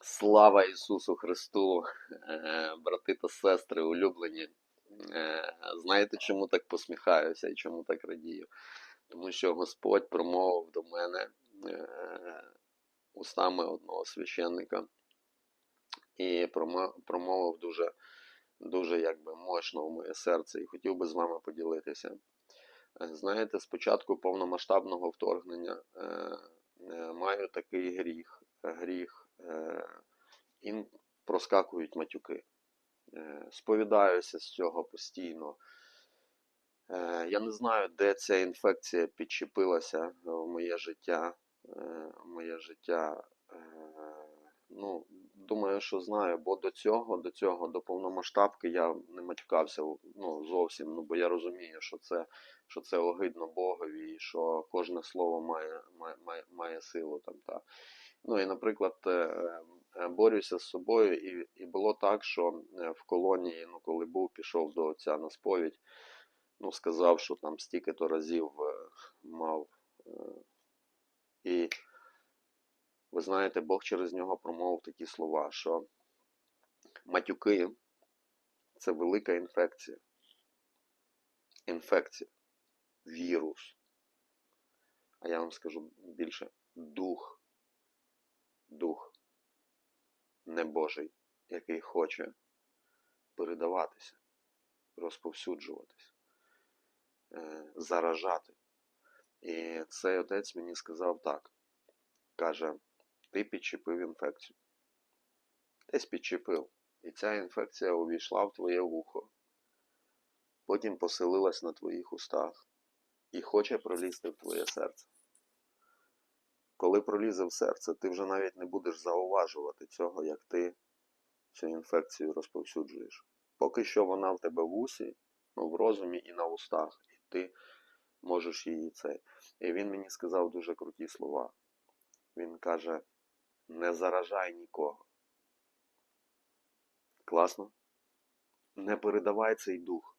Слава Ісусу Христу, Е, брати та сестри, улюблені. Е, Знаєте, чому так посміхаюся і чому так радію? Тому що Господь промовив до мене е, устами одного священника і промовив дуже, дуже якби мощно в моє серце і хотів би з вами поділитися. Знаєте, з початку повномасштабного вторгнення такий гріх. Гріх. Е, і проскакують матюки. Е, Сповідаюся з цього постійно. Е, Я не знаю, де ця інфекція підчепилася в моє життя. В моє життя. Ну, думаю, що знаю, бо до цього, до цього, до повномасштабки я не матюкався ну, зовсім, ну, бо я розумію, що це, що це огидно Богові, і що кожне слово має, має, має, силу там. Та. Ну і, наприклад, е, е, борюся з собою, і, і було так, що е, в колонії, ну, коли був, пішов до отця на сповідь, ну, сказав, що там стільки-то разів мав. І ви знаєте, Бог через нього промовив такі слова, що матюки це велика інфекція. Інфекція, вірус. А я вам скажу більше дух дух небожий, який хоче передаватися, розповсюджуватися, е, заражати. І цей отець мені сказав так: каже, ти підчепив інфекцію. Десь підчепив. І ця інфекція увійшла в твоє вухо, потім поселилась на твоїх устах і хоче пролізти в твоє серце коли пролізе в серце, ти вже навіть не будеш зауважувати цього, як ти цю інфекцію розповсюджуєш. Поки що вона в тебе в усі, ну, в розумі і на устах, і ти можеш її цей. І він мені сказав дуже круті слова. Він каже: не заражай нікого. Класно? Не передавай цей дух,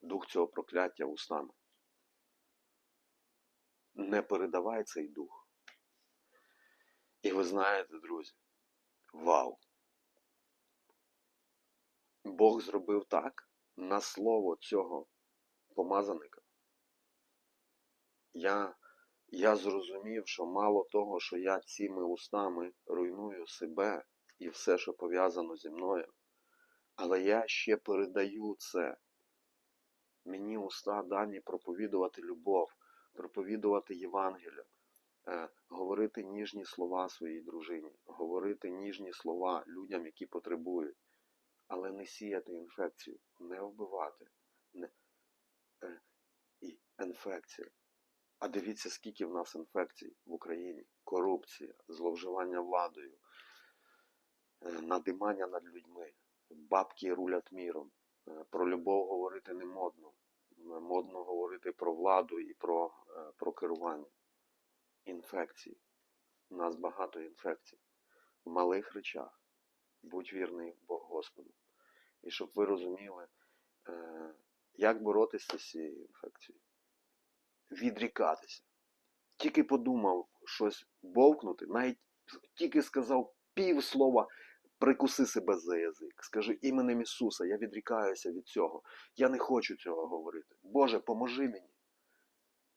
дух цього прокляття устами. Не передавай цей дух. І ви знаєте, друзі, вау! Бог зробив так на слово цього помазаника. Я, я зрозумів, що мало того, що я цими устами руйную себе і все, що пов'язано зі мною, але я ще передаю це. Мені уста дані проповідувати любов, проповідувати Євангелію е, говорити ніжні слова своїй дружині, говорити ніжні слова людям, які потребують, але не сіяти інфекцію, не вбивати. Не, е, і інфекція. А дивіться, скільки в нас інфекцій в Україні: корупція, зловживання владою, е, надимання над людьми, бабки рулять міром. Е, Про любов говорити не модно. Е, Модно говорити про владу і про, про керування інфекцій. У нас багато інфекцій. В малих речах. Будь вірний Бог Господу. І щоб ви розуміли, як боротися з цією інфекцією. Відрікатися. Тільки подумав щось бовкнути, навіть тільки сказав пів слова, прикуси себе за язик. Скажи іменем Ісуса, я відрікаюся від цього. Я не хочу цього говорити. Боже, поможи мені.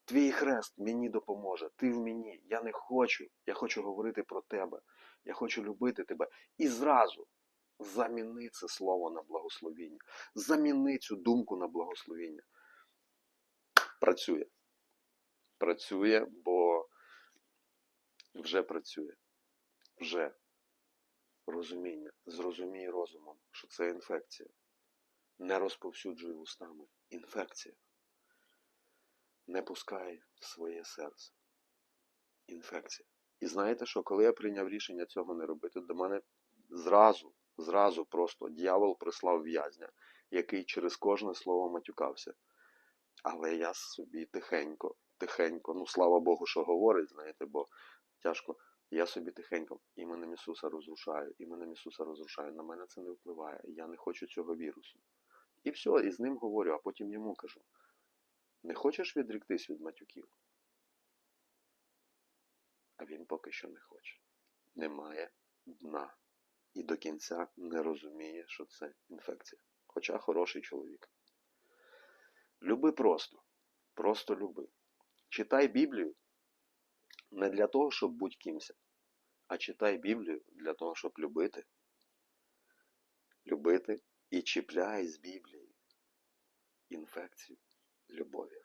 Твій хрест мені допоможе, ти в мені. Я не хочу. Я хочу говорити про тебе. Я хочу любити тебе. І зразу заміни це слово на благословіння. Заміни цю думку на благословіння. Працює. Працює, бо вже працює. Вже розуміння. Зрозумій розумом, що це інфекція. Не розповсюджуй вустами. Інфекція не пускай в своє серце. Інфекція. І знаєте що, коли я прийняв рішення цього не робити, до мене зразу, зразу просто дьявол прислав в'язня, який через кожне слово матюкався. Але я собі тихенько, тихенько, ну слава Богу, що говорить, знаєте, бо тяжко. Я собі тихенько іменем Ісуса розрушаю, іменем Ісуса розрушаю. На мене це не впливає. Я не хочу цього вірусу. І все, і з ним говорю, а потім йому кажу. Не хочеш відріктись від матюків? А він поки що не хоче. Немає дна і до кінця не розуміє, що це інфекція. Хоча хороший чоловік. Люби просто. Просто люби. Читай Біблію не для того, щоб бути кимся, а читай Біблію для того, щоб любити. Любити і чіпляй з Біблії інфекцію любові.